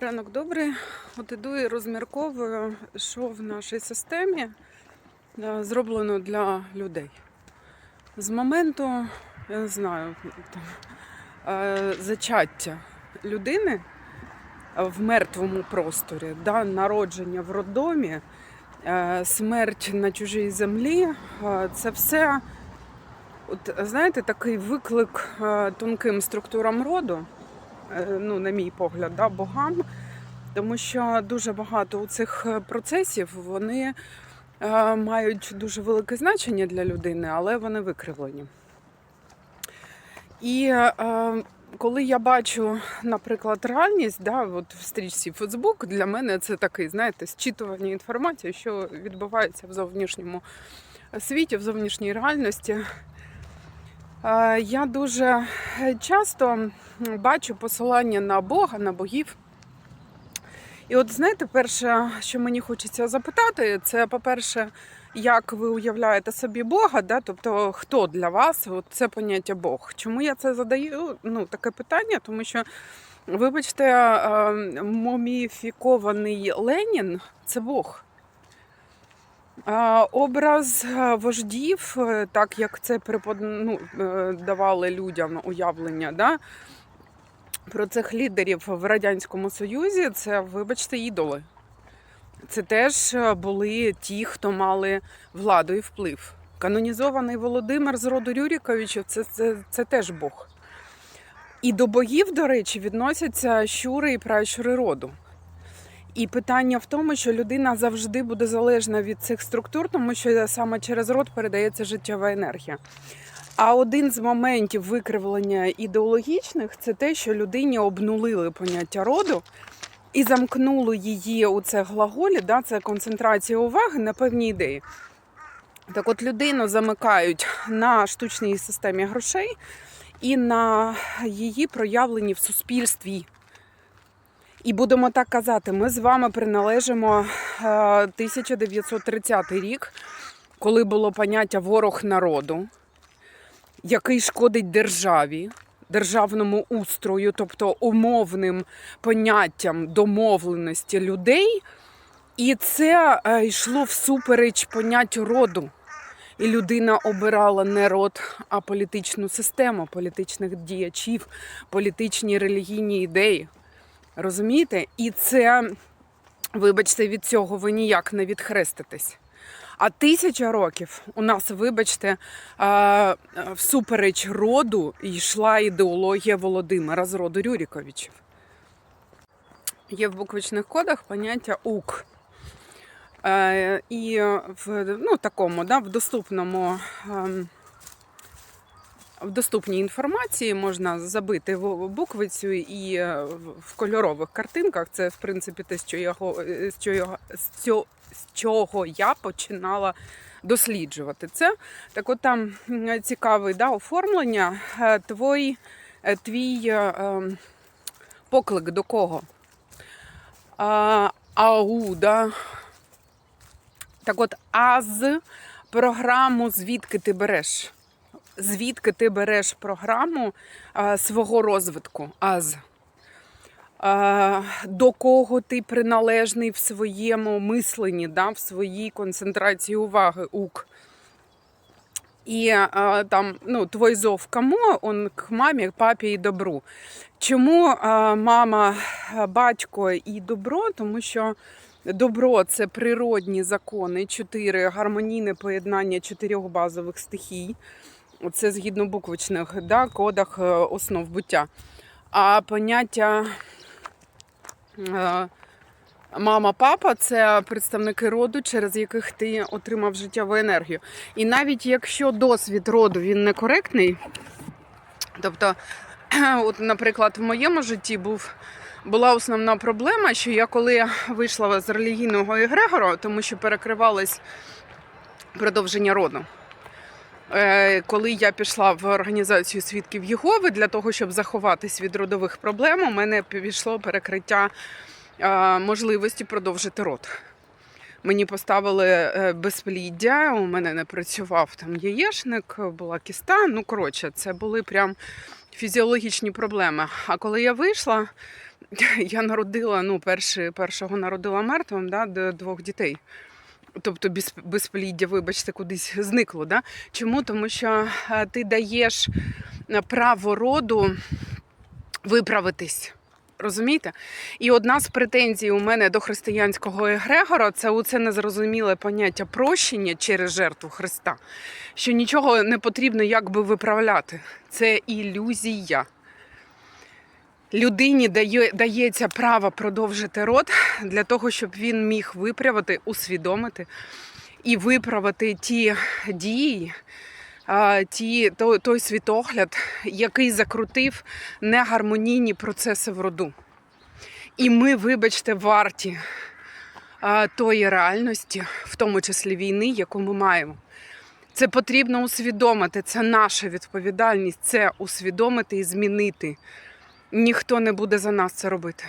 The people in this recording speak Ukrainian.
Ранок добрий. От іду і розмірковую, що в нашій системі е, зроблено для людей. З моменту, я не знаю, там, е, зачаття людини в мертвому просторі, да, народження в роддомі, е, смерть на чужій землі е, це все, от, знаєте, такий виклик е, тонким структурам роду е, ну, на мій погляд, да, богам, тому що дуже багато у цих е, процесів вони е, мають дуже велике значення для людини, але вони викривлені. І е, коли я бачу, наприклад, реальність, да, от в стрічці Фейсбук, для мене це такий, знаєте, зчитування інформації, що відбувається в зовнішньому світі, в зовнішній реальності. Е, Я дуже часто бачу посилання на Бога, на богів. І от знаєте, перше, що мені хочеться запитати, це, по-перше, як ви уявляєте собі Бога, да? тобто хто для вас от це поняття Бог? Чому я це задаю? Ну, таке питання, тому що, вибачте, е, моміфікований Ленін це Бог. Образ е, вождів, е, так як це препод... ну, е, давали людям уявлення, да? про цих лідерів в Радянському Союзі, це, вибачте, ідоли. Це теж були ті, хто мали владу і вплив. Канонізований Володимир з роду Рюріковичів це, це, це теж Бог. І до богів, до речі, відносяться щури і пращури роду. І питання в тому, що людина завжди буде залежна від цих структур, тому що саме через род передається життєва енергія. А один з моментів викривлення ідеологічних це те, що людині обнулили поняття роду і замкнули її у це глаголі, да, це концентрація уваги на певні ідеї. Так от людину замикають на штучній системі грошей і на її проявленні в суспільстві. І будемо так казати, ми з вами приналежимо е, 1930 рік, коли було поняття ворог народу, який шкодить державі, державному устрою, тобто умовним поняттям домовленості людей. І це е, йшло всупереч поняттю роду. І людина обирала не род, а політичну систему, політичних діячів, політичні релігійні ідеї. Розумієте? І це, вибачте, від цього ви ніяк не відхреститесь. А тисяча років у нас, вибачте, всупереч роду йшла ідеологія Володимира з роду Рюріковичів. Є в буквичних кодах поняття УК. Е, І в ну, такому, да, в доступному. В доступній інформації можна забити в- буквицю і е, в- кольорових картинках. Це, в принципі, те, що я, го- е, з чого, з чого я починала досліджувати це. Так от там цікаве да, оформлення. Е, Твой, е, твій е, ем, поклик до кого? А, ау, да. Так от, а з програму звідки ти береш? Звідки ти береш програму а, свого розвитку? АЗ. А, до кого ти приналежний в своєму мисленні, да, в своїй концентрації уваги УК. І а, там, ну, твой зов кому? Он к мамі, папі і добру. Чому а, мама, батько і добро? Тому що добро це природні закони, чотири гармонійне поєднання чотирьох базових стихій. Це згідно буквичних да, кодах е, основ буття. А поняття е, мама-папа це представники роду, через яких ти отримав життєву енергію. І навіть якщо досвід роду він некоректний, тобто, от, наприклад, в моєму житті був. Була основна проблема, що я коли вийшла з релігійного егрегора, тому що перекривались продовження роду. Е, Коли я пішла в організацію свідків Єгови для того, щоб заховатись від родових проблем, у мене пішло перекриття е, можливості продовжити род. Мені поставили е, безпліддя, у мене не працював там яєшник, була кіста. Ну, коротше, це були прям фізіологічні проблеми. А коли я вийшла, я народила, ну, перший, першого народила мертвим, да, двох дітей. Тобто без, безпліддя, вибачте, кудись зникло. Да? Чому? Тому що е, ти даєш е, право роду виправитись. Розумієте? І одна з претензій у мене до християнського егрегора це оце незрозуміле поняття прощення через жертву Христа, що нічого не потрібно якби виправляти. Це ілюзія. Людині дає, дається право продовжити род для того, щоб він міг виправити, усвідомити і виправити ті дії, ті, той, той світогляд, який закрутив негармонійні процеси в роду. І ми, вибачте, варті тої реальності, в тому числі війни, яку ми маємо. Це потрібно усвідомити, це наша відповідальність, це усвідомити і змінити. Ніхто не буде за нас це робити.